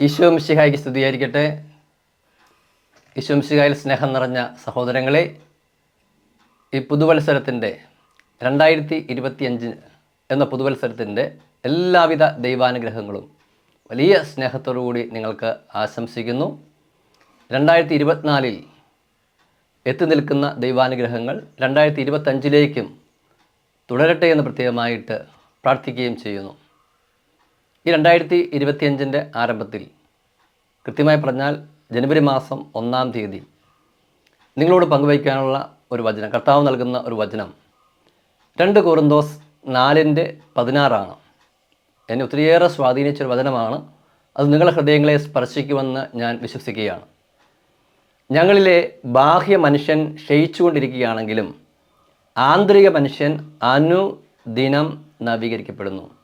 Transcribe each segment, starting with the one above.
ഈശോ മിശിഹായ്ക്ക് സ്തുതിയായിരിക്കട്ടെ. ഈശോ മിശിഹായിൽ സ്നേഹം നിറഞ്ഞ സഹോദരങ്ങളെ ഈ പുതുവത്സരത്തിന്റെ രണ്ടായിരത്തി ഇരുപത്തിയഞ്ച് എന്ന പുതുവത്സരത്തിന്റെ എല്ലാവിധ ദൈവാനുഗ്രഹങ്ങളും വലിയ സ്നേഹത്തോടു കൂടി നിങ്ങൾക്ക് ആശംസിക്കുന്നു. രണ്ടായിരത്തി ഇരുപത്തിനാലിൽ എത്തി നിൽക്കുന്ന ദൈവാനുഗ്രഹങ്ങൾ രണ്ടായിരത്തി ഇരുപത്തഞ്ചിലേക്കും തുടരട്ടെ എന്ന് പ്രത്യേകമായിട്ട് പ്രാർത്ഥിക്കുകയും ചെയ്യുന്നു. ഈ രണ്ടായിരത്തി ഇരുപത്തിയഞ്ചിന്റെ ആരംഭത്തിൽ കൃത്യമായി പറഞ്ഞാൽ ജനുവരി മാസം ഒന്നാം തീയതി നിങ്ങളോട് പങ്കുവയ്ക്കാനുള്ള ഒരു വചനം കർത്താവ് നൽകുന്ന ഒരു വചനം രണ്ട് കുറുന്തോസ് നാലിന്റെ പതിനാറാണ്. എന്നെ ഒത്തിരിയേറെ സ്വാധീനിച്ചൊരു വചനമാണ്. അത് നിങ്ങളുടെ ഹൃദയങ്ങളെ സ്പർശിക്കുമെന്ന് ഞാൻ വിശ്വസിക്കുകയാണ്. ഞങ്ങളിലെ ബാഹ്യ മനുഷ്യൻ ക്ഷയിച്ചുകൊണ്ടിരിക്കുകയാണെങ്കിലും ആന്തരിക മനുഷ്യൻ അനുദിനം നവീകരിക്കപ്പെടുന്നു.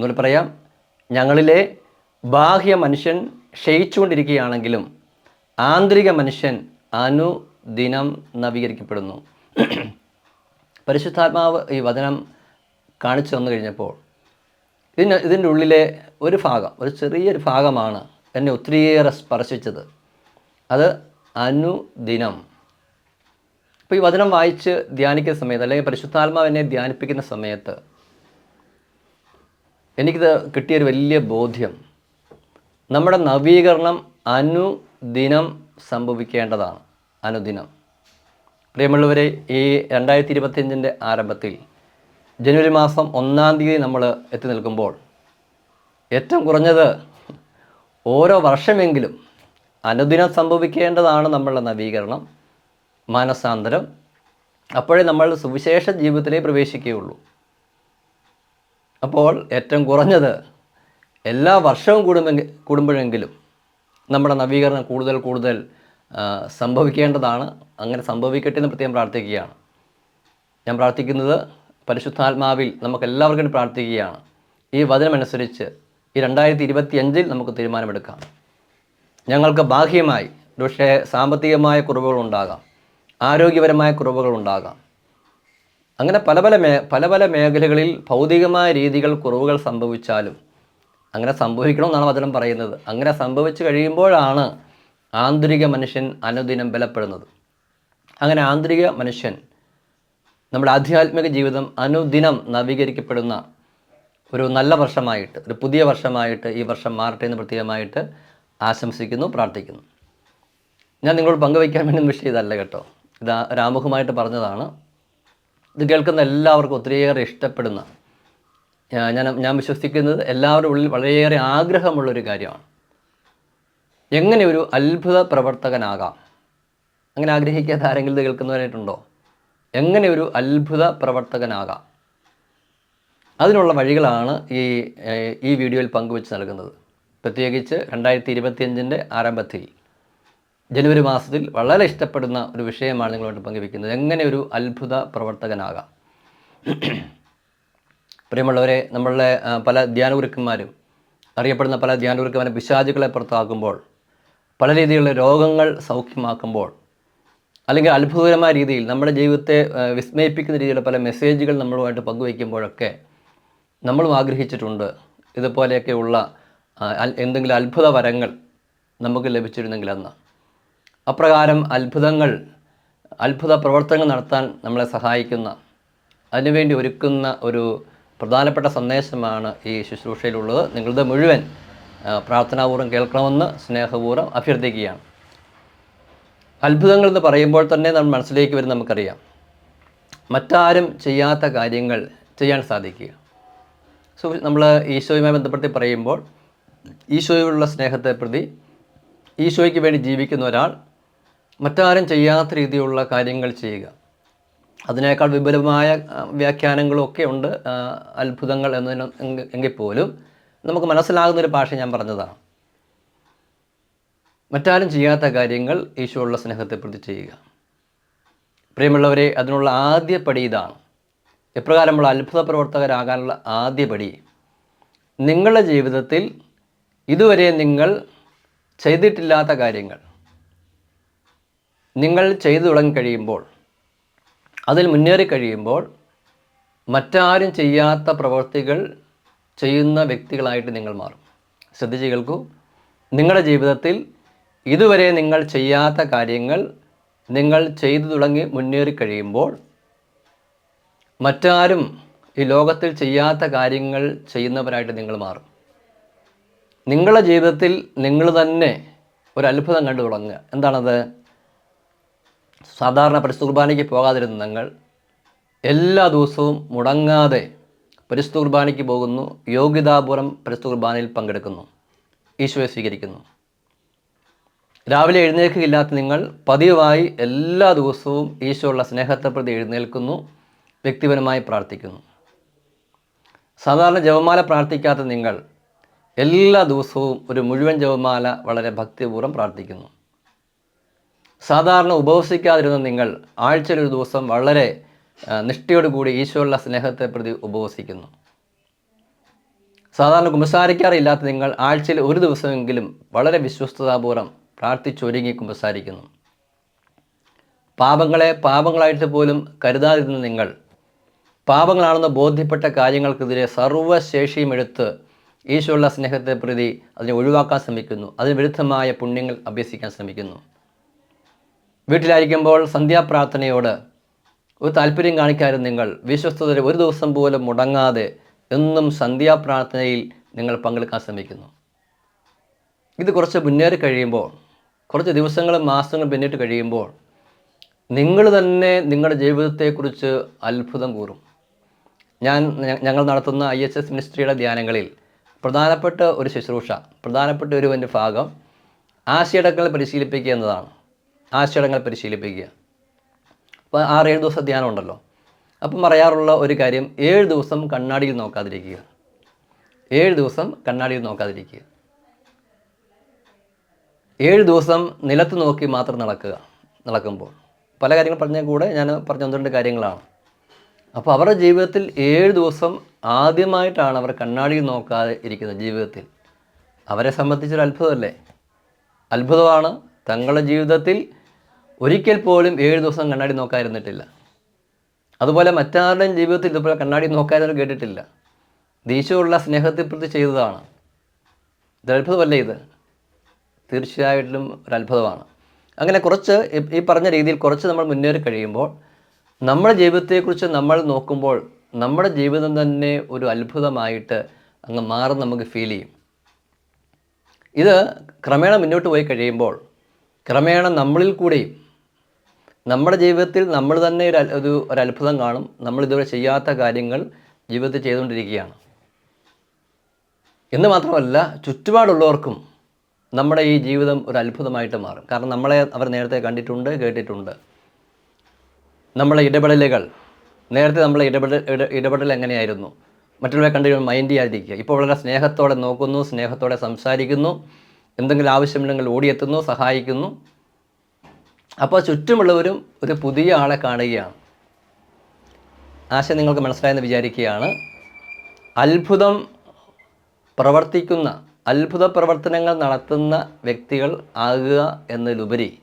ഒന്നുകൂടി പറയാം. ഞങ്ങളിലെ ബാഹ്യ മനുഷ്യൻ ക്ഷയിച്ചുകൊണ്ടിരിക്കുകയാണെങ്കിലും ആന്തരിക മനുഷ്യൻ അനുദിനം നവീകരിക്കപ്പെടുന്നു. പരിശുദ്ധാത്മാവ് ഈ വചനം കാണിച്ചു തന്നു കഴിഞ്ഞപ്പോൾ ഇതിന് ഇതിന്റെ ഉള്ളിലെ ഒരു ഭാഗം ഒരു ചെറിയൊരു ഭാഗമാണ് എന്നെ ഒത്തിരിയേറെ സ്പർശിച്ചത്. അത് അനുദിനം. അപ്പോൾ ഈ വചനം വായിച്ച് ധ്യാനിക്കുന്ന സമയത്ത് അല്ലെങ്കിൽ പരിശുദ്ധാത്മാവ് എന്നെ ധ്യാനിപ്പിക്കുന്ന സമയത്ത് എനിക്കിത് കിട്ടിയൊരു വലിയ ബോധ്യം. നമ്മുടെ നവീകരണം അനുദിനം സംഭവിക്കേണ്ടതാണ്. അനുദിനം. പ്രിയമുള്ളവരെ ഈ രണ്ടായിരത്തി ഇരുപത്തിയഞ്ചിന്റെ ആരംഭത്തിൽ ജനുവരി മാസം ഒന്നാം തീയതി നമ്മൾ എത്തി നിൽക്കുമ്പോൾ ഏറ്റവും കുറഞ്ഞത് ഓരോ വർഷമെങ്കിലും അനുദിനം സംഭവിക്കേണ്ടതാണ് നമ്മളുടെ നവീകരണം മാനസാന്തരം. അപ്പോഴേ നമ്മൾ സുവിശേഷ ജീവിതത്തിലേ പ്രവേശിക്കുകയുള്ളൂ. അപ്പോൾ ഏറ്റവും കുറഞ്ഞത് എല്ലാ വർഷവും കൂടുമെങ്കിൽ കൂടുമ്പോഴെങ്കിലും നമ്മുടെ നവീകരണം കൂടുതൽ കൂടുതൽ സംഭവിക്കേണ്ടതാണ്. അങ്ങനെ സംഭവിക്കട്ടെ എന്ന് പ്രത്യേകം പ്രാർത്ഥിക്കുകയാണ്. ഞാൻ പ്രാർത്ഥിക്കുന്നത് പരിശുദ്ധാത്മാവിൽ നമുക്ക് എല്ലാവർക്കും പ്രാർത്ഥിക്കുകയാണ്. ഈ വചനമനുസരിച്ച് ഈ രണ്ടായിരത്തി ഇരുപത്തി അഞ്ചിൽ നമുക്ക് തീരുമാനമെടുക്കാം. ഞങ്ങൾക്ക് ബാഹ്യമായി പക്ഷേ സാമ്പത്തികമായ കുറവുകളുണ്ടാകാം. ആരോഗ്യപരമായ കുറവുകളുണ്ടാകാം. അങ്ങനെ പല പല മേ പല പല മേഖലകളിൽ ഭൗതികമായ രീതികൾ കുറവുകൾ സംഭവിച്ചാലും അങ്ങനെ സംഭവിക്കണമെന്നാണ് വചനം പറയുന്നത്. അങ്ങനെ സംഭവിച്ചു കഴിയുമ്പോഴാണ് ആന്തരിക മനുഷ്യൻ അനുദിനം ബലപ്പെടുന്നത്. അങ്ങനെ ആന്തരിക മനുഷ്യൻ നമ്മുടെ ആധ്യാത്മിക ജീവിതം അനുദിനം നവീകരിക്കപ്പെടുന്ന ഒരു നല്ല വർഷമായിട്ട് ഒരു പുതിയ വർഷമായിട്ട് ഈ വർഷം മാറട്ടെ എന്ന് പ്രത്യേകമായിട്ട് ആശംസിക്കുന്നു പ്രാർത്ഥിക്കുന്നു. ഞാൻ നിങ്ങളോട് പങ്കുവയ്ക്കാൻ വേണ്ടി വിഷയം ഇതല്ല കേട്ടോ. ഇത് രാമുഖമായിട്ട് പറഞ്ഞതാണ്. ഇത് കേൾക്കുന്ന എല്ലാവർക്കും ഒത്തിരിയേറെ ഇഷ്ടപ്പെടുന്ന ഞാൻ ഞാൻ വിശ്വസിക്കുന്നത് എല്ലാവരുടെ ഉള്ളിൽ വളരെയേറെ ആഗ്രഹമുള്ളൊരു കാര്യമാണ്. എങ്ങനെ ഒരു അത്ഭുത പ്രവർത്തകനാകാം? അങ്ങനെ ആഗ്രഹിക്കാത്ത ആരെങ്കിലും ഇത് കേൾക്കുന്നവരായിട്ടുണ്ടോ? എങ്ങനെ ഒരു അത്ഭുത പ്രവർത്തകനാകാം? അതിനുള്ള വഴികളാണ് ഈ ഈ വീഡിയോയിൽ പങ്കുവെച്ച് നൽകുന്നത്. പ്രത്യേകിച്ച് രണ്ടായിരത്തി ഇരുപത്തിയഞ്ചിന്റെ ആരംഭത്തിൽ ജനുവരി മാസത്തിൽ വളരെ ഇഷ്ടപ്പെടുന്ന ഒരു വിഷയമാണ് നിങ്ങളോട് പങ്കുവെക്കുന്നത് എങ്ങനെ ഒരു അത്ഭുത പ്രവർത്തകനാകാം? പ്രിയമുള്ളവരെ നമ്മളുടെ പല ധ്യാനഗുരുക്കന്മാരും അറിയപ്പെടുന്ന പല ധ്യാനഗുരുക്കന്മാരും പിശാചുകളെ പുറത്താക്കുമ്പോൾ പല രീതിയിലുള്ള രോഗങ്ങൾ സൗഖ്യമാക്കുമ്പോൾ അല്ലെങ്കിൽ അത്ഭുതകരമായ രീതിയിൽ നമ്മുടെ ജീവിതത്തെ വിസ്മയിപ്പിക്കുന്ന രീതിയിലുള്ള പല മെസ്സേജുകൾ നമ്മളുമായിട്ട് പങ്കുവയ്ക്കുമ്പോഴൊക്കെ നമ്മളും ആഗ്രഹിച്ചിട്ടുണ്ട് ഇതുപോലെയൊക്കെയുള്ള എന്തെങ്കിലും അത്ഭുത വരങ്ങൾ നമുക്ക് ലഭിച്ചിരുന്നെങ്കിൽ അന്ന്. അപ്രകാരം അത്ഭുതങ്ങൾ അത്ഭുത പ്രവർത്തനങ്ങൾ നടത്താൻ നമ്മളെ സഹായിക്കുന്ന അതിനുവേണ്ടി ഒരുക്കുന്ന ഒരു പ്രധാനപ്പെട്ട സന്ദേശമാണ് ഈ ശുശ്രൂഷയിലുള്ളത്. നിങ്ങളുടെ മുഴുവൻ പ്രാർത്ഥനാപൂർവം കേൾക്കണമെന്ന് സ്നേഹപൂർവം അഭ്യർത്ഥിക്കുകയാണ്. അത്ഭുതങ്ങൾ എന്ന് പറയുമ്പോൾ തന്നെ നമ്മൾ മനസ്സിലേക്ക് വരും നമുക്കറിയാം. മറ്റാരും ചെയ്യാത്ത കാര്യങ്ങൾ ചെയ്യാൻ സാധിക്കുക. സോ നമ്മൾ ഈശോയുമായി ബന്ധപ്പെടുത്തി പറയുമ്പോൾ ഈശോയോടുള്ള സ്നേഹത്തെ പ്രതി ഈശോയ്ക്ക് വേണ്ടി ജീവിക്കുന്ന ഒരാൾ മറ്റാരും ചെയ്യാത്ത രീതിയിലുള്ള കാര്യങ്ങൾ ചെയ്യുക. അതിനേക്കാൾ വിപുലമായ വ്യാഖ്യാനങ്ങളൊക്കെ ഉണ്ട് അത്ഭുതങ്ങൾ എന്നതിന് എങ്കിൽ പോലും നമുക്ക് മനസ്സിലാകുന്ന ഒരു ഭാഷ ഞാൻ പറഞ്ഞതാണ്. മറ്റാരും ചെയ്യാത്ത കാര്യങ്ങൾ ഈശോയുള്ള സ്നേഹത്തെ പ്രതി ചെയ്യുക. പ്രിയമുള്ളവരെ അതിനുള്ള ആദ്യ പടി ഇതാണ്. എപ്രകാരമുള്ള അത്ഭുത പ്രവർത്തകരാകാനുള്ള ആദ്യ പടി. നിങ്ങളുടെ ജീവിതത്തിൽ ഇതുവരെ നിങ്ങൾ ചെയ്തിട്ടില്ലാത്ത കാര്യങ്ങൾ നിങ്ങൾ ചെയ്തു തുടങ്ങി കഴിയുമ്പോൾ അതിൽ മുന്നേറി കഴിയുമ്പോൾ മറ്റാരും ചെയ്യാത്ത പ്രവൃത്തികൾ ചെയ്യുന്ന വ്യക്തികളായിട്ട് നിങ്ങൾ മാറും. ശ്രദ്ധിച്ച് കേൾക്കൂ. നിങ്ങളുടെ ജീവിതത്തിൽ ഇതുവരെ നിങ്ങൾ ചെയ്യാത്ത കാര്യങ്ങൾ നിങ്ങൾ ചെയ്തു തുടങ്ങി മുന്നേറി കഴിയുമ്പോൾ മറ്റാരും ഈ ലോകത്തിൽ ചെയ്യാത്ത കാര്യങ്ങൾ ചെയ്യുന്നവരായിട്ട് നിങ്ങൾ മാറും. നിങ്ങളുടെ ജീവിതത്തിൽ നിങ്ങൾ തന്നെ ഒരു അത്ഭുതം കണ്ടു തുടങ്ങുക. എന്താണത്? സാധാരണ പരിശുദ്ധ കുർബാനയ്ക്ക് പോകാതിരുന്ന നിങ്ങൾ എല്ലാ ദിവസവും മുടങ്ങാതെ പരിശുദ്ധ കുർബാനയ്ക്ക് പോകുന്നു യോഗ്യതാപൂർവം പരിശുദ്ധ കുർബാനയിൽ പങ്കെടുക്കുന്നു ഈശോയെ സ്വീകരിക്കുന്നു. രാവിലെ എഴുന്നേൽക്കുകയില്ലാത്ത നിങ്ങൾ പതിവായി എല്ലാ ദിവസവും ഈശോയുള്ള സ്നേഹത്തെ പ്രതി എഴുന്നേൽക്കുന്നു വ്യക്തിപരമായി പ്രാർത്ഥിക്കുന്നു. സാധാരണ ജപമാല പ്രാർത്ഥിക്കാത്ത നിങ്ങൾ എല്ലാ ദിവസവും ഒരു മുഴുവൻ ജപമാല വളരെ ഭക്തിപൂർവം പ്രാർത്ഥിക്കുന്നു. സാധാരണ ഉപവസിക്കാതിരുന്ന നിങ്ങൾ ആഴ്ചയിൽ ഒരു ദിവസം വളരെ നിഷ്ഠയോടുകൂടി ഈശോയുള്ള സ്നേഹത്തെ പ്രതി ഉപവസിക്കുന്നു. സാധാരണ കുമ്പസാരിക്കാറില്ലാത്ത നിങ്ങൾ ആഴ്ചയിൽ ഒരു ദിവസമെങ്കിലും വളരെ വിശ്വസ്തതാപൂർവം പ്രാർത്ഥിച്ചൊരുങ്ങി കുമ്പസാരിക്കുന്നു. പാപങ്ങളെ പാപങ്ങളായിട്ട് പോലും കരുതാതിരുന്ന നിങ്ങൾ പാപങ്ങളാണെന്ന് ബോധ്യപ്പെട്ട കാര്യങ്ങൾക്കെതിരെ സർവശേഷിയും എടുത്ത് ഈശോയുള്ള സ്നേഹത്തെ പ്രതി അതിനെ ഒഴിവാക്കാൻ ശ്രമിക്കുന്നു. അതിന് വിരുദ്ധമായ പുണ്യങ്ങൾ അഭ്യസിക്കാൻ ശ്രമിക്കുന്നു. വീട്ടിലായിരിക്കുമ്പോൾ സന്ധ്യാപ്രാർത്ഥനയോട് ഒരു താല്പര്യം കാണിക്കാതെ നിങ്ങൾ വിശ്വസ്തത ഒരു ദിവസം പോലും മുടങ്ങാതെ എന്നും സന്ധ്യാപ്രാർത്ഥനയിൽ നിങ്ങൾ പങ്കെടുക്കാൻ ശ്രമിക്കുന്നു. ഇത് കുറച്ച് മുന്നേറി കഴിയുമ്പോൾ കുറച്ച് ദിവസങ്ങളും മാസങ്ങളും പിന്നിട്ട് കഴിയുമ്പോൾ നിങ്ങൾ തന്നെ നിങ്ങളുടെ ജീവിതത്തെക്കുറിച്ച് അത്ഭുതം കൂറും. ഞാൻ ഞങ്ങൾ നടത്തുന്ന ഐ എച്ച് എസ് മിനിസ്ട്രിയുടെ ധ്യാനങ്ങളിൽ പ്രധാനപ്പെട്ട ഒരു ശുശ്രൂഷ പ്രധാനപ്പെട്ട ഒരു ഭാഗം ആശയടക്കങ്ങൾ പരിശീലിപ്പിക്കുക എന്നതാണ്. ആശയടങ്ങൾ പരിശീലിപ്പിക്കുക. അപ്പോൾ ആറ് ഏഴ് ദിവസം ധ്യാനം ഉണ്ടല്ലോ. അപ്പം പറയാറുള്ള ഒരു കാര്യം ഏഴ് ദിവസം കണ്ണാടിയിൽ നോക്കാതിരിക്കുക. ഏഴ് ദിവസം കണ്ണാടിയിൽ നോക്കാതിരിക്കുക. ഏഴ് ദിവസം നിലത്ത് നോക്കി മാത്രം നടക്കുക നടക്കുമ്പോൾ. പല കാര്യങ്ങൾ പറഞ്ഞാൽ കൂടെ ഞാൻ പറഞ്ഞ ഒന്ന് രണ്ട് കാര്യങ്ങളാണ്. അപ്പോൾ അവരുടെ ജീവിതത്തിൽ ഏഴ് ദിവസം ആദ്യമായിട്ടാണ് അവർ കണ്ണാടിയിൽ നോക്കാതെ ഇരിക്കുന്നത് ജീവിതത്തിൽ. അവരെ സംബന്ധിച്ചൊരു അത്ഭുതമല്ലേ അത്ഭുതമാണ്. തങ്ങളുടെ ജീവിതത്തിൽ ഒരിക്കൽ പോലും ഏഴ് ദിവസം കണ്ണാടി നോക്കാതിരുന്നിട്ടില്ല. അതുപോലെ മറ്റാരുടെയും ജീവിതത്തിൽ ഇതുപോലെ കണ്ണാടി നോക്കാതിരുന്ന് കേട്ടിട്ടില്ല. ദേശീയമുള്ള സ്നേഹത്തെ പ്രതി ചെയ്തതാണ്. ഇതൊരത്ഭുതമല്ലേ ഇത്. തീർച്ചയായിട്ടും ഒരത്ഭുതമാണ്. അങ്ങനെ കുറച്ച് ഈ പറഞ്ഞ രീതിയിൽ കുറച്ച് നമ്മൾ മുന്നേറി കഴിയുമ്പോൾ നമ്മുടെ ജീവിതത്തെക്കുറിച്ച് നമ്മൾ നോക്കുമ്പോൾ നമ്മുടെ ജീവിതം തന്നെ ഒരു അത്ഭുതമായിട്ട് അങ്ങ് മാറും നമുക്ക് ഫീൽ ചെയ്യും. ഇത് ക്രമേണ മുന്നോട്ട് പോയി കഴിയുമ്പോൾ ക്രമേണ നമ്മളിൽ കൂടെയും നമ്മുടെ ജീവിതത്തിൽ നമ്മൾ തന്നെ ഒരു ഒരു അത്ഭുതം കാണും. നമ്മൾ ഇതുവരെ ചെയ്യാത്ത കാര്യങ്ങൾ ജീവിതത്തിൽ ചെയ്തുകൊണ്ടിരിക്കുകയാണ്. എന്ന് മാത്രമല്ല ചുറ്റുപാടുള്ളവർക്കും നമ്മുടെ ഈ ജീവിതം ഒരു അത്ഭുതമായിട്ട് മാറും. കാരണം നമ്മളെ അവർ നേരത്തെ കണ്ടിട്ടുണ്ട് കേട്ടിട്ടുണ്ട്. നമ്മളെ ഇടപെടലുകൾ നേരത്തെ നമ്മളെ ഇടപെടൽ ഇട- ഇടപെടൽ എങ്ങനെയായിരുന്നു? മറ്റുള്ളവരെ കണ്ടു കഴിയുമ്പോൾ മൈൻഡ് ചെയ്യാതിരിക്കുക. ഇപ്പോൾ വളരെ സ്നേഹത്തോടെ നോക്കുന്നു സ്നേഹത്തോടെ സംസാരിക്കുന്നു. എന്തെങ്കിലും ആവശ്യമുണ്ടെങ്കിൽ ഓടിയെത്തുന്നു സഹായിക്കുന്നു. അപ്പോൾ ചുറ്റുമുള്ളവരും ഒരു പുതിയ ആളെ കാണുകയാണ്. ആശയം നിങ്ങൾക്ക് മനസ്സിലായെന്ന് വിചാരിക്കുകയാണ്. അത്ഭുതം പ്രവർത്തിക്കുന്ന അത്ഭുത പ്രവർത്തനങ്ങൾ നടത്തുന്ന വ്യക്തികൾ ആകുക എന്നതിലുപരി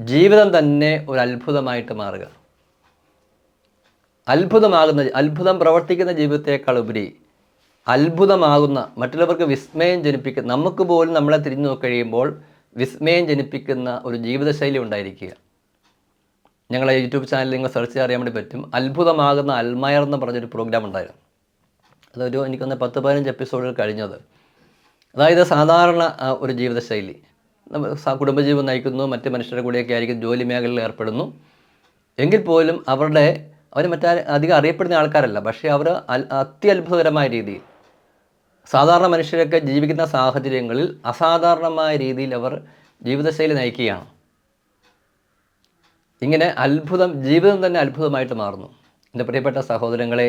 ജീവിതം തന്നെ ഒരു അത്ഭുതമായിട്ട് മാറുക. അത്ഭുതമാകുന്ന അത്ഭുതം പ്രവർത്തിക്കുന്ന ജീവിതത്തേക്കാൾ ഉപരി അത്ഭുതമാകുന്ന മറ്റുള്ളവർക്ക് വിസ്മയം ജനിപ്പിക്കുന്ന നമുക്ക് പോലും നമ്മളെ തിരിഞ്ഞു നോക്കി കഴിയുമ്പോൾ വിസ്മയം ജനിപ്പിക്കുന്ന ഒരു ജീവിതശൈലി ഉണ്ടായിരിക്കുക. ഞങ്ങളെ യൂട്യൂബ് ചാനലിൽ നിങ്ങൾ സെർച്ച് ചെയ്യാൻ അറിയാൻ വേണ്ടി പറ്റും. അത്ഭുതമാകുന്ന അൽമയർ എന്ന് പറഞ്ഞൊരു പ്രോഗ്രാം ഉണ്ടായിരുന്നു. അതൊരു എനിക്കൊന്ന് പത്ത് പതിനഞ്ച് എപ്പിസോഡുകൾ കഴിഞ്ഞത്. അതായത് സാധാരണ ഒരു ജീവിതശൈലി. കുടുംബജീവിതം നയിക്കുന്നു മറ്റ് മനുഷ്യരുടെ കൂടെയൊക്കെ ആയിരിക്കും ജോലി മേഖലയിൽ ഏർപ്പെടുന്നു. എങ്കിൽ പോലും അവരുടെ അവർ മറ്റാ അധികം അറിയപ്പെടുന്ന ആൾക്കാരല്ല. പക്ഷേ അവർ അത്യത്ഭുതകരമായ രീതിയിൽ സാധാരണ മനുഷ്യരൊക്കെ ജീവിക്കുന്ന സാഹചര്യങ്ങളിൽ അസാധാരണമായ രീതിയിൽ അവർ ജീവിതശൈലി നയിക്കുകയാണ്. ഇങ്ങനെ അത്ഭുതം ജീവിതം തന്നെ അത്ഭുതമായിട്ട് മാറുന്നു. എന്റെ പ്രിയപ്പെട്ട സഹോദരങ്ങളെ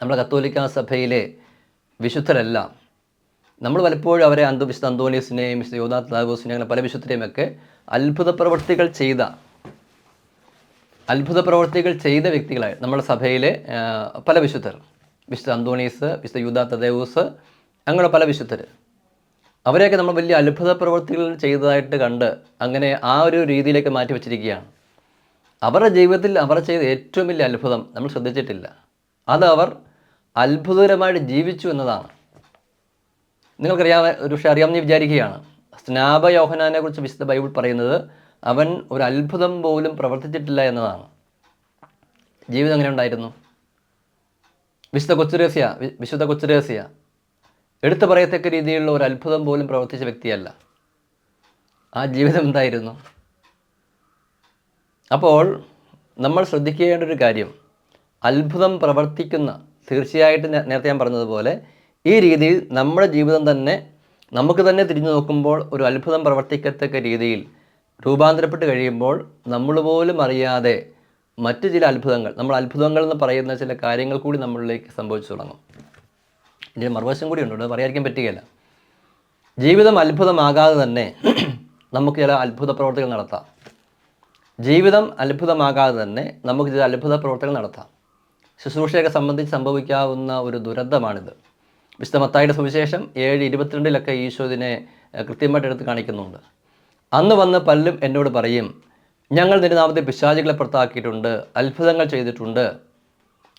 നമ്മുടെ കത്തോലിക്ക സഭയിലെ വിശുദ്ധരെല്ലാം നമ്മൾ പലപ്പോഴും അവരെ അന്തു വിശുദ്ധ മിസ്റ്റർ വിശുദ്ധ യോദാത്ലാഗോസിനെയും അങ്ങനെ പല വിശുദ്ധരെയും ഒക്കെ അത്ഭുത പ്രവർത്തികൾ ചെയ്ത അത്ഭുത പ്രവർത്തികൾ ചെയ്ത വ്യക്തികളായി നമ്മുടെ സഭയിലെ പല വിശുദ്ധർ. വിശുദ്ധ അന്തോണീസ് വിശുദ്ധ യൂദാ തദേവൂസ് അങ്ങനെ പല വിശുദ്ധർ അവരെയൊക്കെ നമ്മൾ വലിയ അത്ഭുത പ്രവർത്തികൾ ചെയ്തതായിട്ട് കണ്ട് അങ്ങനെ ആ ഒരു രീതിയിലേക്ക് മാറ്റി വച്ചിരിക്കുകയാണ്. അവരുടെ ജീവിതത്തിൽ അവർ ചെയ്ത ഏറ്റവും വലിയ അത്ഭുതം നമ്മൾ ശ്രദ്ധിച്ചിട്ടില്ല. അത് അവർ അത്ഭുതകരമായിട്ട് ജീവിച്ചു എന്നതാണ്. നിങ്ങൾക്കറിയാം ഒരു പക്ഷേ അറിയാമെന്ന് വിചാരിക്കുകയാണ്. സ്നാപ യോഹനാനെ കുറിച്ച് വിശുദ്ധ ബൈബിൾ പറയുന്നത് അവൻ ഒരു അത്ഭുതം പോലും പ്രവർത്തിച്ചിട്ടില്ല എന്നതാണ്. ജീവിതം എങ്ങനെ ഉണ്ടായിരുന്നു? വിശുദ്ധ കൊച്ചുരേസ്യ വിശുദ്ധ കൊച്ചുരേസ്യ എടുത്തു പറയത്തക്ക രീതിയിലുള്ള ഒരു അത്ഭുതം പോലും പ്രവർത്തിച്ച വ്യക്തിയല്ല. ആ ജീവിതം എന്തായിരുന്നു? അപ്പോൾ നമ്മൾ ശ്രദ്ധിക്കേണ്ട ഒരു കാര്യം അത്ഭുതം പ്രവർത്തിക്കുന്ന തീർച്ചയായിട്ടും നേരത്തെ ഞാൻ പറഞ്ഞതുപോലെ ഈ രീതിയിൽ നമ്മുടെ ജീവിതം തന്നെ നമുക്ക് തന്നെ തിരിഞ്ഞു നോക്കുമ്പോൾ ഒരു അത്ഭുതം പ്രവർത്തിക്കത്തക്ക രീതിയിൽ രൂപാന്തരപ്പെട്ട് കഴിയുമ്പോൾ നമ്മൾ പോലും അറിയാതെ മറ്റു ചില അത്ഭുതങ്ങൾ നമ്മൾ അത്ഭുതങ്ങൾ എന്ന് പറയുന്ന ചില കാര്യങ്ങൾ കൂടി നമ്മളിലേക്ക് സംഭവിച്ചു തുടങ്ങും. ഇതിന് മറുവശം കൂടി ഉണ്ട് പറയാതിരിക്കാൻ പറ്റുകയില്ല. ജീവിതം അത്ഭുതമാകാതെ തന്നെ നമുക്ക് ചില അത്ഭുത പ്രവർത്തികൾ നടത്താം. ജീവിതം അത്ഭുതമാകാതെ തന്നെ നമുക്ക് ചില അത്ഭുത പ്രവർത്തികൾ നടത്താം. ശുശ്രൂഷയൊക്കെ സംബന്ധിച്ച് സംഭവിക്കാവുന്ന ഒരു ദുരന്തമാണിത്. വിശുദ്ധ മത്തായിയുടെ സുവിശേഷം ഏഴ് ഇരുപത്തിരണ്ടിലൊക്കെ ഈശോ ഇതിനെ കൃത്യമായിട്ട് എടുത്ത് കാണിക്കുന്നുണ്ട്. അന്ന് വന്ന് പലരും എന്നോട് പറയും ഞങ്ങൾ നിന്റെ പിശാചികളെ പുറത്താക്കിയിട്ടുണ്ട് അത്ഭുതങ്ങൾ ചെയ്തിട്ടുണ്ട്.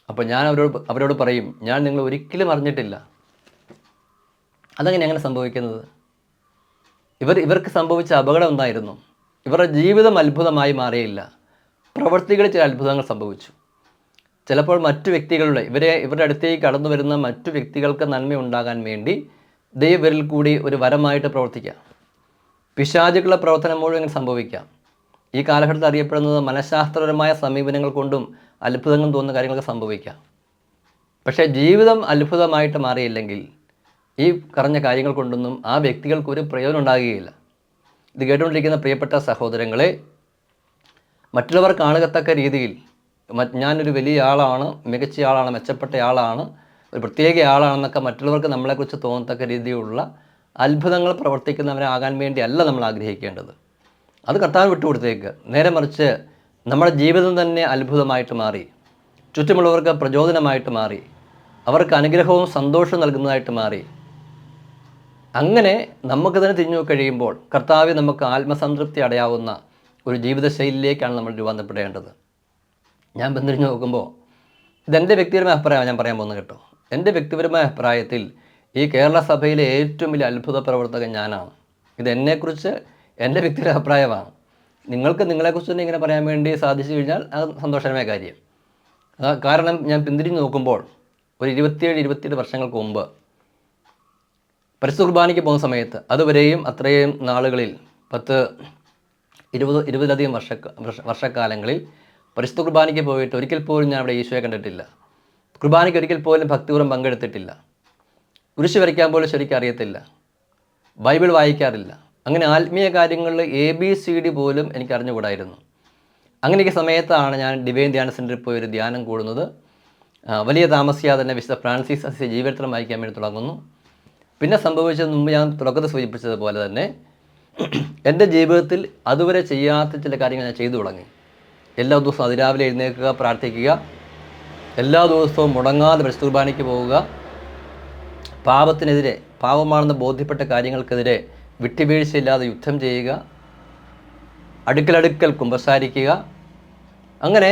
അപ്പോൾ ഞാൻ അവരോട് അവരോട് പറയും ഞാൻ നിങ്ങൾ ഒരിക്കലും അറിഞ്ഞിട്ടില്ല. അതങ്ങനെ എങ്ങനെ സംഭവിക്കുന്നത്? ഇവർ ഇവർക്ക് സംഭവിച്ച അപകടം എന്തായിരുന്നു? ഇവരുടെ ജീവിതം അത്ഭുതമായി മാറിയില്ല. പ്രവൃത്തികളിൽ ചില അത്ഭുതങ്ങൾ സംഭവിച്ചു. ചിലപ്പോൾ മറ്റു വ്യക്തികളുടെ ഇവരെ ഇവരുടെ അടുത്തേക്ക് കടന്നു വരുന്ന മറ്റു വ്യക്തികൾക്ക് നന്മ ഉണ്ടാകാൻ വേണ്ടി ദൈവരിൽ കൂടി ഒരു വരമായിട്ട് പ്രവർത്തിക്കാം. പിശാചുക്കളുടെ പ്രവർത്തനം മുഴുവൻ സംഭവിക്കാം. ഈ കാലഘട്ടത്തിൽ അറിയപ്പെടുന്നത് മനഃശാസ്ത്രപരമായ സമീപനങ്ങൾ കൊണ്ടും അത്ഭുതങ്ങൾ തോന്നുന്ന കാര്യങ്ങളൊക്കെ സംഭവിക്കാം. പക്ഷേ ജീവിതം അത്ഭുതമായിട്ട് മാറിയില്ലെങ്കിൽ ഈ പറഞ്ഞ കാര്യങ്ങൾ കൊണ്ടൊന്നും ആ വ്യക്തികൾക്ക് ഒരു പ്രയോജനം ഉണ്ടാകുകയില്ല. ഇത് കേട്ടുകൊണ്ടിരിക്കുന്ന പ്രിയപ്പെട്ട സഹോദരങ്ങളെ മറ്റുള്ളവർ കാണുകത്തക്ക രീതിയിൽ ഞാനൊരു വലിയ ആളാണ് മികച്ച ആളാണ് മെച്ചപ്പെട്ട ആളാണ് ഒരു പ്രത്യേക ആളാണെന്നൊക്കെ മറ്റുള്ളവർക്ക് നമ്മളെക്കുറിച്ച് തോന്നത്തക്ക രീതിയിലുള്ള അത്ഭുതങ്ങൾ പ്രവർത്തിക്കുന്നവരാകാൻ വേണ്ടിയല്ല നമ്മൾ ആഗ്രഹിക്കേണ്ടത്. അത് കർത്താവ് വിട്ടുകൊടുത്തേക്ക് നേരെ മറിച്ച് നമ്മുടെ ജീവിതം തന്നെ അത്ഭുതമായിട്ട് മാറി. ചുറ്റുമുള്ളവർക്ക് പ്രചോദനമായിട്ട് മാറി. അവർക്ക് അനുഗ്രഹവും സന്തോഷവും നൽകുന്നതായിട്ട് മാറി. അങ്ങനെ നമുക്ക് തന്നെ തിരിഞ്ഞു കഴിയുമ്പോൾ കർത്താവ് നമുക്ക് ആത്മസംതൃപ്തി അടയാവുന്ന ഒരു ജീവിതശൈലിയിലേക്കാണ് നമ്മൾ രൂപാന്തരപ്പെടേണ്ടത്. ഞാൻ ബന്ധിരിഞ്ഞ് നോക്കുമ്പോൾ ഇതെന്റെ വ്യക്തിപരമായ അഭിപ്രായം ഞാൻ പറയാൻ പോകുന്നത് കേട്ടോ. എന്റെ വ്യക്തിപരമായ അഭിപ്രായത്തിൽ ഈ കേരള സഭയിലെ ഏറ്റവും വലിയ അത്ഭുത പ്രവർത്തകൻ ഞാനാണ്. ഇത് എന്നെക്കുറിച്ച് എന്റെ വ്യക്തിയുടെ അഭിപ്രായമാണ്. നിങ്ങൾക്ക് നിങ്ങളെക്കുറിച്ച് തന്നെ ഇങ്ങനെ പറയാൻ വേണ്ടി സാധിച്ചു കഴിഞ്ഞാൽ അത് സന്തോഷകരമായ കാര്യം. കാരണം ഞാൻ പിന്തിരിഞ്ഞ് നോക്കുമ്പോൾ ഒരു ഇരുപത്തിയേഴ് ഇരുപത്തിയെട്ട് വർഷങ്ങൾക്ക് മുമ്പ് പരിശുദ്ധ കുർബാനയ്ക്ക് പോകുന്ന സമയത്ത് അതുവരെയും അത്രയും നാളുകളിൽ പത്ത് ഇരുപത് ഇരുപതിലധികം വർഷ വർഷ- വർഷക്കാലങ്ങളിൽ പരിശുദ്ധ കുർബാനയ്ക്ക് പോയിട്ട് ഒരിക്കൽ പോലും ഞാൻ അവിടെ ഈശോയെ കണ്ടിട്ടില്ല. കുർബാനയ്ക്ക് ഒരിക്കൽ പോലും ഭക്തിപൂർവം പങ്കെടുത്തിട്ടില്ല. കുരിശ് വരയ്ക്കാൻ പോലും ശരിക്കും അറിയത്തില്ല ബൈബിൾ വായിക്കാറില്ല. അങ്ങനെ ആത്മീയ കാര്യങ്ങളിൽ എ ബി സി ഡി പോലും എനിക്ക് അറിഞ്ഞുകൂടായിരുന്നു. അങ്ങനെയൊക്കെ സമയത്താണ് ഞാൻ ഡിവൈൻ ധ്യാന സെന്ററിൽ പോയി ഒരു ധ്യാനം കൂടുന്നത്. വലിയ താമസിയാതെ തന്നെ വിശുദ്ധ ഫ്രാൻസിസ് അസിയ ജീവിതത്തിലും വായിക്കാൻ വേണ്ടി തുടങ്ങുന്നു. പിന്നെ സംഭവിച്ചത് മുമ്പ് ഞാൻ തുടക്കത്തിൽ സൂചിപ്പിച്ചതുപോലെ തന്നെ എന്റെ ജീവിതത്തിൽ അതുവരെ ചെയ്യാത്ത ചില കാര്യങ്ങൾ ഞാൻ ചെയ്തു തുടങ്ങി. എല്ലാ ദിവസവും അതിരാവിലെ എഴുന്നേൽക്കുക പ്രാർത്ഥിക്കുക എല്ലാ ദിവസവും മുടങ്ങാതെ പരിശുദ്ധ പോവുക. പാപത്തിനെതിരെ പാപമാണെന്ന് ബോധ്യപ്പെട്ട കാര്യങ്ങൾക്കെതിരെ വിട്ടുവീഴ്ചയില്ലാതെ യുദ്ധം ചെയ്യുക അടുക്കലടുക്കൽ കുമ്പസാരിക്കുക അങ്ങനെ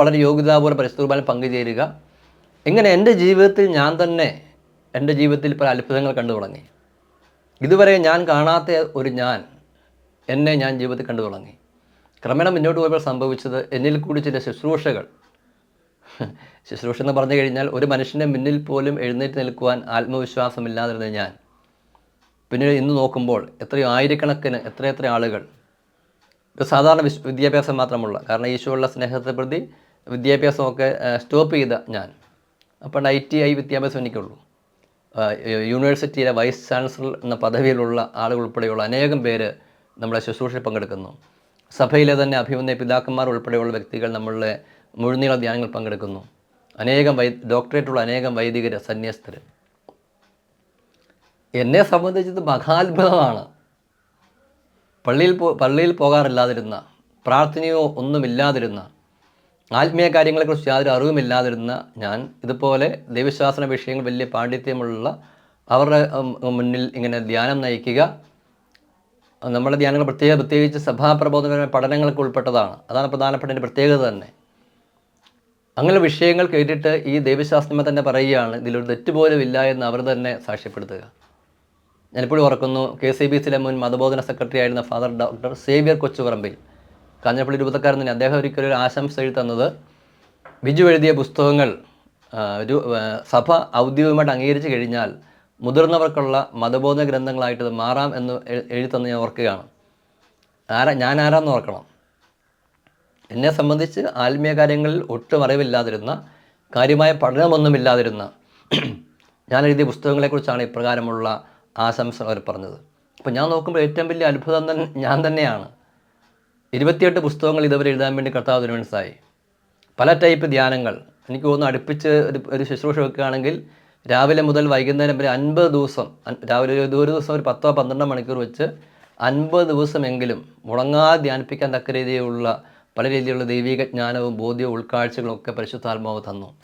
വളരെ യോഗ്യതാപൂർവം പരിസ്ഥിതി പങ്കുചേരുക ഇങ്ങനെ എന്റെ ജീവിതത്തിൽ ഞാൻ തന്നെ എന്റെ ജീവിതത്തിൽ പല അത്ഭുതങ്ങൾ കണ്ടു തുടങ്ങി. ഇതുവരെ ഞാൻ കാണാത്ത ഒരു ഞാൻ എന്നെ ഞാൻ ജീവിതത്തിൽ കണ്ടു തുടങ്ങി. ക്രമേണ മുന്നോട്ട് പോയപ്പോൾ സംഭവിച്ചത് എന്നിൽ കൂടി ചില ശുശ്രൂഷകൾ. ശുശ്രൂഷ എന്ന് പറഞ്ഞു കഴിഞ്ഞാൽ ഒരു മനുഷ്യന്റെ മുന്നിൽ പോലും എഴുന്നേറ്റ് നിൽക്കുവാൻ ആത്മവിശ്വാസമില്ലാതിരുന്ന ഞാൻ. പിന്നീട് ഇന്ന് നോക്കുമ്പോൾ എത്രയോ ആയിരക്കണക്കിന് എത്രയെത്ര ആളുകൾ ഇത് സാധാരണ വിശ് വിദ്യാഭ്യാസം മാത്രമുള്ള കാരണം ഈശോയുള്ള സ്നേഹത്തെ പ്രതി വിദ്യാഭ്യാസമൊക്കെ സ്റ്റോപ്പ് ചെയ്ത ഞാൻ. അപ്പോൾ ഐ ടി ഐ വിദ്യാഭ്യാസം എനിക്കുള്ളൂ. യൂണിവേഴ്സിറ്റിയിലെ വൈസ് ചാൻസലർ എന്ന പദവിയിലുള്ള ആളുകൾ ഉൾപ്പെടെയുള്ള അനേകം പേര് നമ്മളെ ശുശ്രൂഷയിൽ പങ്കെടുക്കുന്നു. സഭയിലെ തന്നെ അഭിമന്യ പിതാക്കന്മാർ ഉൾപ്പെടെയുള്ള വ്യക്തികൾ നമ്മളുടെ മുഴുനീള ധ്യാനങ്ങൾ പങ്കെടുക്കുന്നു. അനേകം വൈ ഡോക്ടറേറ്റുള്ള അനേകം വൈദികർ സന്യസ്തർ എന്നെ സംബന്ധിച്ചത് മഹാത്ഭുതമാണ്. പള്ളിയിൽ പോ പള്ളിയിൽ പോകാറില്ലാതിരുന്ന പ്രാർത്ഥനയോ ഒന്നുമില്ലാതിരുന്ന ആത്മീയ കാര്യങ്ങളെക്കുറിച്ച് യാതൊരു അറിവുമില്ലാതിരുന്ന ഞാൻ ഇതുപോലെ ദൈവശാസ്ത്ര വിഷയങ്ങൾ വലിയ പാണ്ഡിത്യമുള്ള അവരുടെ മുന്നിൽ ഇങ്ങനെ ധ്യാനം നയിക്കുക. നമ്മുടെ ധ്യാനങ്ങൾ പ്രത്യേക പ്രത്യേകിച്ച് സഭാപ്രബോധനപരമായ പഠനങ്ങൾക്ക് ഉൾപ്പെട്ടതാണ്. അതാണ് പ്രധാനപ്പെട്ട എന്റെ പ്രത്യേകത തന്നെ. അങ്ങനെ വിഷയങ്ങൾ കേട്ടിട്ട് ഈ ദൈവശാസ്ത്രമെ തന്നെ പറയുകയാണ് ഇതിലൊരു തെറ്റുപോലും ഇല്ല എന്ന് അവർ തന്നെ സാക്ഷ്യപ്പെടുത്തുക. ഞാനിപ്പോഴും ഓർക്കുന്നു കെ സി ബി സിയിലെ മുൻ മതബോധന സെക്രട്ടറി ആയിരുന്ന father doctor Xavier Kochuparambil. Kanjirappally രൂപതക്കാരൻ തന്നെ അദ്ദേഹം ഒരിക്കലും ഒരു ആശംസ എഴുതി തന്നത് ബിജു എഴുതിയ പുസ്തകങ്ങൾ ഒരു സഭ ഔദ്യോഗികമായിട്ട് അംഗീകരിച്ചു കഴിഞ്ഞാൽ മുതിർന്നവർക്കുള്ള മതബോധന ഗ്രന്ഥങ്ങളായിട്ട് മാറാം എന്ന് എഴു- എഴുതി തന്ന് ഞാൻ ഓർക്കുകയാണ്. ആരാ ഞാൻ ആരാന്ന് ഓർക്കണം. എന്നെ സംബന്ധിച്ച് ആത്മീയ കാര്യങ്ങളിൽ ഒട്ടും അറിവില്ലാതിരുന്ന കാര്യമായ പഠനമൊന്നുമില്ലാതിരുന്ന ഞാൻ എഴുതിയ പുസ്തകങ്ങളെക്കുറിച്ചാണ് ഇപ്രകാരമുള്ള ആശംസ അവർ പറഞ്ഞത്. അപ്പോൾ ഞാൻ നോക്കുമ്പോൾ ഏറ്റവും വലിയ അത്ഭുതം തന്നെ ഞാൻ തന്നെയാണ്. ഇരുപത്തിയെട്ട് പുസ്തകങ്ങൾ ഇതുവരെ എഴുതാൻ വേണ്ടി കർത്താവ് തിരുവനന്തപുരത്തായി പല ടൈപ്പ് ധ്യാനങ്ങൾ. എനിക്ക് തോന്നുന്നു അടുപ്പിച്ച് ഒരു ഒരു ശുശ്രൂഷ വെക്കുകയാണെങ്കിൽ രാവിലെ മുതൽ വൈകുന്നേരം വരെ അൻപത് ദിവസം രാവിലെ ഒരു ദിവസം ഒരു പത്തോ പന്ത്രണ്ടോ മണിക്കൂർ വെച്ച് അൻപത് ദിവസമെങ്കിലും മുടങ്ങാതെ ധ്യാനിപ്പിക്കാൻ തക്ക രീതിയിലുള്ള പല രീതിയിലുള്ള ദൈവിക ജ്ഞാനവും ബോധ്യവും ഉൾക്കാഴ്ചകളും ഒക്കെ പരിശുദ്ധാത്മാവ് തന്നു.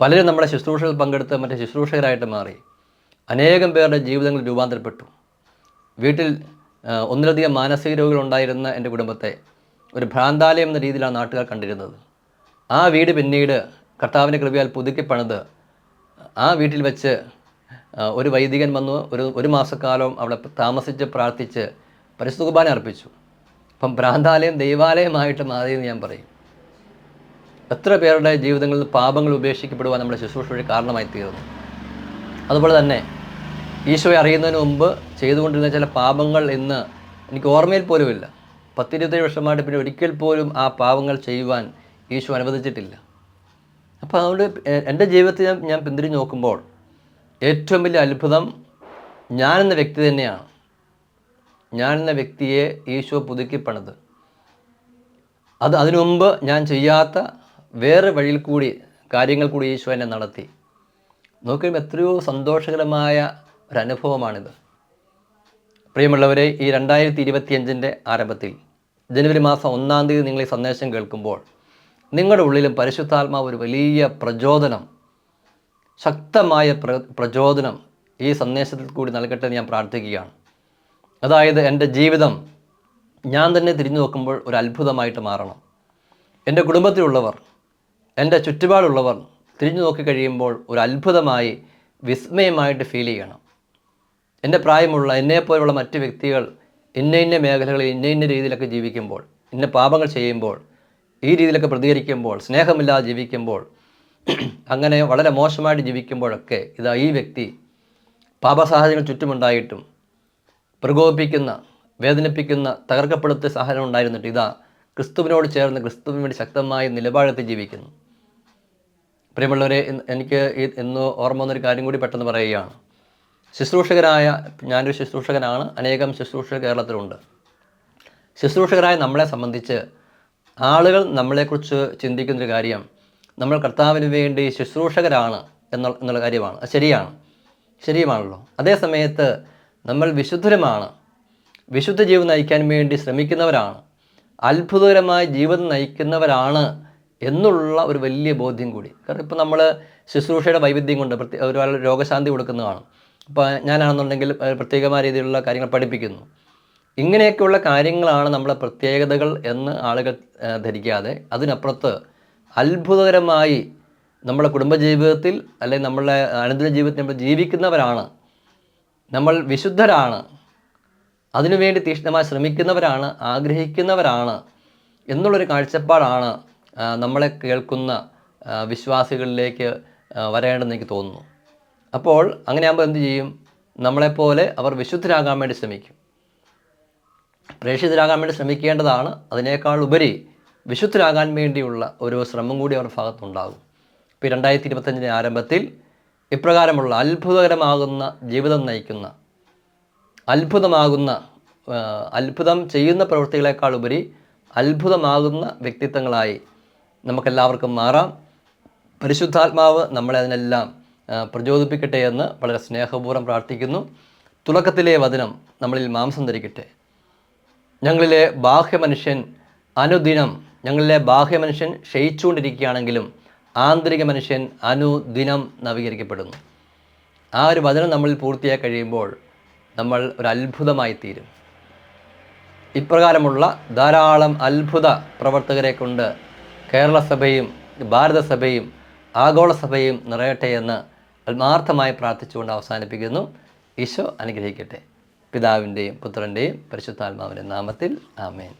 പലരും നമ്മുടെ ശുശ്രൂഷയിൽ പങ്കെടുത്ത് മറ്റേ ശുശ്രൂഷകരായിട്ട് മാറി. അനേകം പേരുടെ ജീവിതങ്ങൾ രൂപാന്തരപ്പെട്ടു. വീട്ടിൽ ഒന്നിലധികം മാനസിക രോഗികളുണ്ടായിരുന്ന എന്റെ കുടുംബത്തെ ഒരു ഭ്രാന്താലയം എന്ന രീതിയിലാണ് നാട്ടുകാർ കണ്ടിരുന്നത്. ആ വീട് പിന്നീട് കർത്താവിന്റെ കൃപയാൽ പുതുക്കി പണിത് ആ വീട്ടിൽ വെച്ച് ഒരു വൈദികൻ വന്നു ഒരു ഒരു മാസക്കാലം അവിടെ താമസിച്ച് പ്രാർത്ഥിച്ച് പരിശുദ്ധ കുർബാന അർപ്പിച്ചു. അപ്പം ഭ്രാന്താലയം ദൈവാലയമായിട്ട് മാറിയെന്ന് ഞാൻ പറയും. എത്ര പേരുടെ ജീവിതങ്ങളിൽ പാപങ്ങൾ ഉപേക്ഷിക്കപ്പെടുവാൻ നമ്മുടെ ശുശ്രൂഷ കാരണമായി തീർന്നു അതുപോലെ തന്നെ ഈശോയെ അറിയുന്നതിന് മുമ്പ് ചെയ്തുകൊണ്ടിരുന്ന ചില പാപങ്ങൾ ഇന്ന് എനിക്ക് ഓർമ്മയിൽ പോലുമില്ല. പത്തിരുപത്തേഴ് വർഷമായിട്ട് പിന്നെ ഒരിക്കൽ പോലും ആ പാപങ്ങൾ ചെയ്യുവാൻ ഈശോ അനുവദിച്ചിട്ടില്ല. അപ്പോൾ അതുകൊണ്ട് എന്റെ ജീവിതത്തിൽ ഞാൻ ഞാൻ പിന്തിരിഞ്ഞ് നോക്കുമ്പോൾ ഏറ്റവും വലിയ അത്ഭുതം ഞാനെന്ന വ്യക്തി തന്നെയാണ്. ഞാനെന്ന വ്യക്തിയെ ഈശോ പുതുക്കി പണിത് അത് അതിനു മുമ്പ് ഞാൻ ചെയ്യാത്ത വേറെ വഴിയിൽ കൂടി കാര്യങ്ങൾ കൂടി ഈശോ എന്നെ നടത്തി. നോക്കുമ്പോൾ എത്രയോ സന്തോഷകരമായ ഒരു അനുഭവമാണിത് പ്രിയമുള്ളവരെ ഈ രണ്ടായിരത്തി ഇരുപത്തിയഞ്ചിന്റെ ആരംഭത്തിൽ ജനുവരി മാസം ഒന്നാം തീയതി നിങ്ങൾ ഈ സന്ദേശം കേൾക്കുമ്പോൾ നിങ്ങളുടെ ഉള്ളിലും പരിശുദ്ധാത്മാവ് ഒരു വലിയ പ്രചോദനം ശക്തമായ പ്ര പ്രചോദനം ഈ സന്ദേശത്തിൽ കൂടി നൽകട്ടെ ഞാൻ പ്രാർത്ഥിക്കുകയാണ്. അതായത് എന്റെ ജീവിതം ഞാൻ തന്നെ തിരിഞ്ഞു നോക്കുമ്പോൾ ഒരു അത്ഭുതമായിട്ട് മാറണം. എന്റെ കുടുംബത്തിലുള്ളവർ എന്റെ ചുറ്റുപാടുള്ളവർ തിരിഞ്ഞു നോക്കി കഴിയുമ്പോൾ ഒരു അത്ഭുതമായി വിസ്മയമായിട്ട് ഫീൽ ചെയ്യണം. എന്റെ പ്രായമുള്ള എന്നെപ്പോലുള്ള മറ്റ് വ്യക്തികൾ ഇന്ന ഇന്ന മേഖലകളിൽ ഇന്ന ഇന്ന രീതിയിലൊക്കെ ജീവിക്കുമ്പോൾ ഇന്ന പാപങ്ങൾ ചെയ്യുമ്പോൾ ഈ രീതിയിലൊക്കെ പ്രതികരിക്കുമ്പോൾ സ്നേഹമില്ലാതെ ജീവിക്കുമ്പോൾ അങ്ങനെ വളരെ മോശമായിട്ട് ജീവിക്കുമ്പോഴൊക്കെ ഇതാ ഈ വ്യക്തി പാപസാഹചര്യങ്ങൾ ചുറ്റുമുണ്ടായിട്ടും പ്രകോപിപ്പിക്കുന്ന വേദനിപ്പിക്കുന്ന തകർക്കപ്പെടുത്തിയ സാഹചര്യം ഉണ്ടായിരുന്നിട്ട് ഇതാ ക്രിസ്തുവിനോട് ചേർന്ന് ക്രിസ്തുവിന് വേണ്ടി ശക്തമായ നിലപാടെത്തി ജീവിക്കുന്നു. പ്രിയമുള്ളവരെ എനിക്ക് ഇന്ന് ഓർമ്മ വന്നൊരു കാര്യം കൂടി പെട്ടെന്ന് പറയുകയാണ്. ശുശ്രൂഷകരായ ഞാനൊരു ശുശ്രൂഷകനാണ് അനേകം ശുശ്രൂഷകർ കേരളത്തിലുണ്ട്. ശുശ്രൂഷകരായ നമ്മളെ സംബന്ധിച്ച് ആളുകൾ നമ്മളെക്കുറിച്ച് ചിന്തിക്കുന്നൊരു കാര്യം നമ്മൾ കർത്താവിന് വേണ്ടി ശുശ്രൂഷകരാണ് എന്നുള്ള എന്നുള്ള കാര്യമാണ്. അത് ശരിയാണ്. ശരിയുമാണല്ലോ. അതേ സമയത്ത് നമ്മൾ വിശുദ്ധരുമാണ്. വിശുദ്ധ ജീവിതം നയിക്കാൻ വേണ്ടി ശ്രമിക്കുന്നവരാണ്. അത്ഭുതകരമായ ജീവിതം നയിക്കുന്നവരാണ് എന്നുള്ള ഒരു വലിയ ബോധ്യം കൂടി. കാരണം ഇപ്പോൾ നമ്മൾ ശുശ്രൂഷയുടെ വൈവിധ്യം കൊണ്ട് പ്രത്യേക ഒരാൾ രോഗശാന്തി കൊടുക്കുന്നതാണ്. അപ്പോൾ ഞാനാണെന്നുണ്ടെങ്കിൽ പ്രത്യേകമായ രീതിയിലുള്ള കാര്യങ്ങൾ പഠിപ്പിക്കുന്നു. ഇങ്ങനെയൊക്കെയുള്ള കാര്യങ്ങളാണ് നമ്മളെ പ്രത്യേകതകൾ എന്ന് ആളുകൾ ധരിക്കാതെ അതിനപ്പുറത്ത് അത്ഭുതകരമായി നമ്മുടെ കുടുംബജീവിതത്തിൽ അല്ലെങ്കിൽ നമ്മളുടെ അനന്തര ജീവിതത്തിൽ നമ്മൾ ജീവിക്കുന്നവരാണ്. നമ്മൾ വിശുദ്ധരാണ്. അതിനുവേണ്ടി തീഷ്ണമായി ശ്രമിക്കുന്നവരാണ് ആഗ്രഹിക്കുന്നവരാണ് എന്നുള്ളൊരു കാഴ്ചപ്പാടാണ് നമ്മളെ കേൾക്കുന്ന വിശ്വാസികളിലേക്ക് വരേണ്ടെന്ന് എനിക്ക് തോന്നുന്നു. അപ്പോൾ അങ്ങനെയാകുമ്പോൾ എന്ത് ചെയ്യും? നമ്മളെപ്പോലെ അവർ വിശുദ്ധരാകാൻ വേണ്ടി ശ്രമിക്കും. പ്രേക്ഷിതരാകാൻ വേണ്ടി ശ്രമിക്കേണ്ടതാണ്. അതിനേക്കാൾ ഉപരി വിശുദ്ധരാകാൻ വേണ്ടിയുള്ള ഒരു ശ്രമം കൂടി അവരുടെ ഭാഗത്തുണ്ടാകും. ഇപ്പോൾ രണ്ടായിരത്തി ഇരുപത്തഞ്ചിന്റെ ആരംഭത്തിൽ ഇപ്രകാരമുള്ള അത്ഭുതകരമാകുന്ന ജീവിതം നയിക്കുന്ന അത്ഭുതമാകുന്ന അത്ഭുതം ചെയ്യുന്ന പ്രവൃത്തികളെക്കാൾ ഉപരി അത്ഭുതമാകുന്ന വ്യക്തിത്വങ്ങളായി നമുക്കെല്ലാവർക്കും മാറാം. പരിശുദ്ധാത്മാവ് നമ്മളെ അതിനെല്ലാം പ്രചോദിപ്പിക്കട്ടെ എന്ന് വളരെ സ്നേഹപൂർവം പ്രാർത്ഥിക്കുന്നു. തുടക്കത്തിലെ വചനം നമ്മളിൽ മാംസം ധരിക്കട്ടെ. ഞങ്ങളിലെ ബാഹ്യ മനുഷ്യൻ അനുദിനം ഞങ്ങളിലെ ബാഹ്യ മനുഷ്യൻ ക്ഷയിച്ചുകൊണ്ടിരിക്കുകയാണെങ്കിലും ആന്തരിക മനുഷ്യൻ അനുദിനം നവീകരിക്കപ്പെടുന്നു. ആ ഒരു വചനം നമ്മളിൽ പൂർത്തിയായി കഴിയുമ്പോൾ നമ്മൾ ഒരു അത്ഭുതമായി തീരും. ഇപ്രകാരമുള്ള ധാരാളം അത്ഭുത പ്രവർത്തകരെ കൊണ്ട് കേരള സഭയും ഭാരതസഭയും ആഗോളസഭയും നിറയട്ടെ എന്ന് ആത്മാർത്ഥമായി പ്രാർത്ഥിച്ചുകൊണ്ട് അവസാനിപ്പിക്കുന്നു. ഈശോ അനുഗ്രഹിക്കട്ടെ. പിതാവിന്റെയും പുത്രന്റെയും പരിശുദ്ധാത്മാവിന്റെ നാമത്തിൽ ആമേൻ.